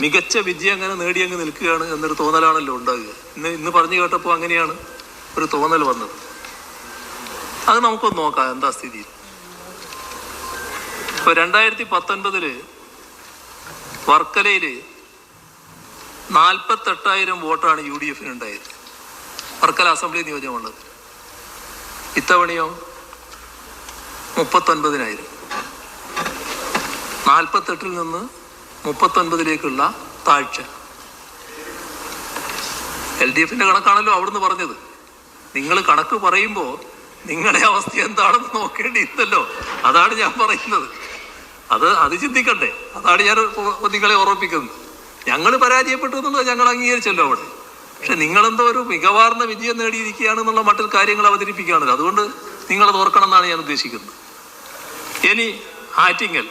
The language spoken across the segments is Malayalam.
മികച്ച വിദ്യ അങ്ങനെ നേടി അങ്ങ് നിൽക്കുകയാണ് എന്നൊരു തോന്നലാണല്ലോ ഉണ്ടാകുക. ഇന്ന് ഇന്ന് പറഞ്ഞു കേട്ടപ്പോൾ അങ്ങനെയാണ് ഒരു തോന്നൽ വന്നത്. അത് നമുക്കൊന്ന് നോക്കാം എന്താ സ്ഥിതി? ഇപ്പൊ രണ്ടായിരത്തി പത്തൊൻപതിൽ വർക്കലയിൽ നാൽപ്പത്തെട്ടായിരം വോട്ടാണ് യു ഡി എഫിന് ഉണ്ടായത്. വർക്കല അസംബ്ലി നിയോജകമുള്ളത് ഇത്തവണയോ മുപ്പത്തൊൻപതിനായിരം. നാൽപ്പത്തെട്ടിൽ നിന്ന് മുപ്പത്തൊൻപതിലേക്കുള്ള താഴ്ച. എൽ ഡി എഫിന്റെ കണക്കാണല്ലോ അവിടുന്ന് പറഞ്ഞത്. നിങ്ങൾ കണക്ക് പറയുമ്പോൾ നിങ്ങളുടെ അവസ്ഥ എന്താണെന്ന് നോക്കേണ്ടിയിരുന്നല്ലോ അതാണ് ഞാൻ പറയുന്നത്. അത് അത് ചിന്തിക്കണ്ടേ. അതാണ് ഞാൻ നിങ്ങളെ ഓർമ്മിപ്പിക്കുന്നത്. ഞങ്ങൾ പരാജയപ്പെട്ടു എന്നുള്ളത് ഞങ്ങൾ അംഗീകരിച്ചല്ലോ അവിടെ. പക്ഷെ നിങ്ങളെന്തോ ഒരു മികവാർന്ന വിജയം നേടിയിരിക്കുകയാണെന്നുള്ള മട്ടിൽ കാര്യങ്ങൾ അവതരിപ്പിക്കുകയാണല്ലോ. അതുകൊണ്ട് നിങ്ങളത് ഓർക്കണം എന്നാണ് ഞാൻ ഉദ്ദേശിക്കുന്നത്. ഇനി ആറ്റിങ്ങൽ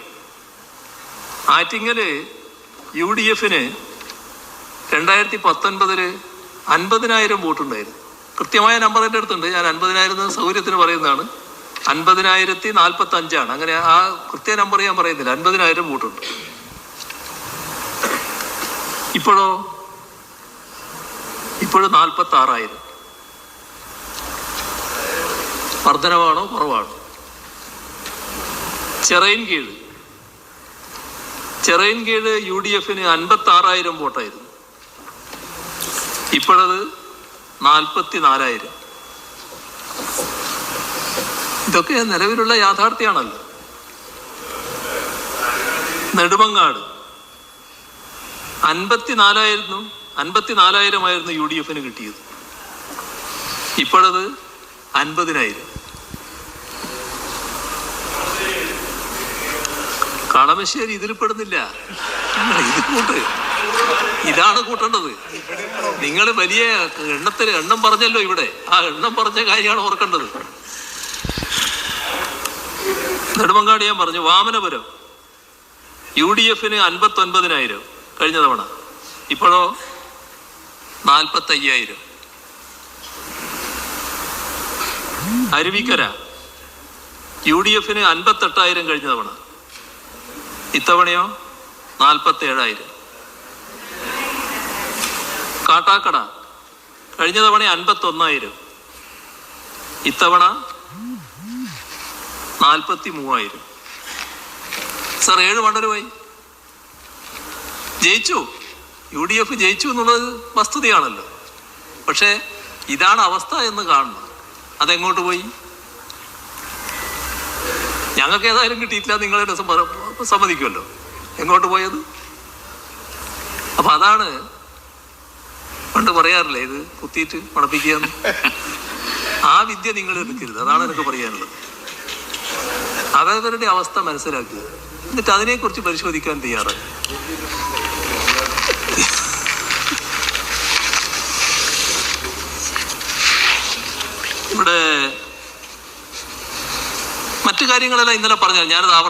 ആറ്റിങ്ങൽ യു ഡി എഫിന് രണ്ടായിരത്തി പത്തൊൻപതിൽ അൻപതിനായിരം വോട്ടുണ്ടായിരുന്നു. കൃത്യമായ നമ്പർ എന്റെ അടുത്തുണ്ട്. ഞാൻ അൻപതിനായിരം സൗകര്യത്തിന് പറയുന്നതാണ്. അൻപതിനായിരത്തി നാൽപ്പത്തി അഞ്ചാണ് അങ്ങനെ ആ കൃത്യ നമ്പർ ഞാൻ പറയുന്നില്ല. അൻപതിനായിരം വോട്ടുണ്ട്. ഇപ്പോഴോ? ഇപ്പോഴും നാൽപ്പത്തി ആറായിരം വർധനമാണോ കുറവാണോ? ചെറൈൻ കീഴ് ചിറയിൻ കീഴ് യു ഡി എഫിന് അൻപത്തി ആറായിരം വോട്ടായിരുന്നു. ഇപ്പോഴത് നാൽപ്പത്തി നാലായിരം ഇതൊക്കെ നിലവിലുള്ള യാഥാർത്ഥ്യമാണല്ലോ നെടുമങ്ങാട്. അൻപത്തിനാലായിരുന്നു അൻപത്തിനാലായിരമായിരുന്നു യു ഡി എഫിന് കിട്ടിയത്. ഇപ്പോഴത് അൻപതിനായിരം. കളമശ്ശേരി ഇതിൽ പെടുന്നില്ല. ഇതാണ് കൂട്ടേണ്ടത്. നിങ്ങൾ വലിയ എണ്ണത്തിന് എണ്ണം പറഞ്ഞല്ലോ ഇവിടെ. ആ എണ്ണം പറഞ്ഞ കാര്യമാണ് ഓർക്കേണ്ടത്. നെടുമങ്ങാട് ഞാൻ പറഞ്ഞു വാമനപുരം. യു ഡി എഫിന് അൻപത്തി ഒൻപതിനായിരം കഴിഞ്ഞ തവണ. ഇപ്പോഴോ നാൽപ്പത്തി അയ്യായിരം അരുവിക്കര. യു ഡി എഫിന് അൻപത്തെട്ടായിരം കഴിഞ്ഞ തവണ. ഇത്തവണയോ? നാൽപ്പത്തി ഏഴായിരം കാട്ടാക്കട. കഴിഞ്ഞ തവണ അൻപത്തി ഒന്നായിരം ഇത്തവണ നാൽപ്പത്തി മൂവായിരം സാർ ഏഴ് മണ്ഡലമായി. ജയിച്ചു. യു ഡി എഫ് ജയിച്ചു എന്നുള്ളത് വസ്തുതയാണല്ലോ. പക്ഷേ ഇതാണ് അവസ്ഥ എന്ന് കാണണം. അതെങ്ങോട്ട് പോയി? ഞങ്ങൾക്ക് ഏതായാലും കിട്ടിയിട്ടില്ല നിങ്ങളുടെ സമ്മതിക്കുമല്ലോ. എങ്ങോട്ട് പോയത്? അപ്പൊ അതാണ് പണ്ട് പറയാറില്ലേ ഇത് കുത്തിയിട്ട് മണപ്പിക്കുക ആ വിദ്യ നിങ്ങൾ എടുക്കരുത്. അതാണ് എനിക്ക് പറയാനുള്ളത്. അവരവരുടെ അവസ്ഥ മനസ്സിലാക്കുക. എന്നിട്ട് അതിനെക്കുറിച്ച് പരിശോധിക്കാൻ തയ്യാറാണ് ഇവിടെ മറ്റു കാര്യങ്ങളെല്ലാം ഇന്നലെ പറഞ്ഞാൽ ഞാനത് ആവർത്തി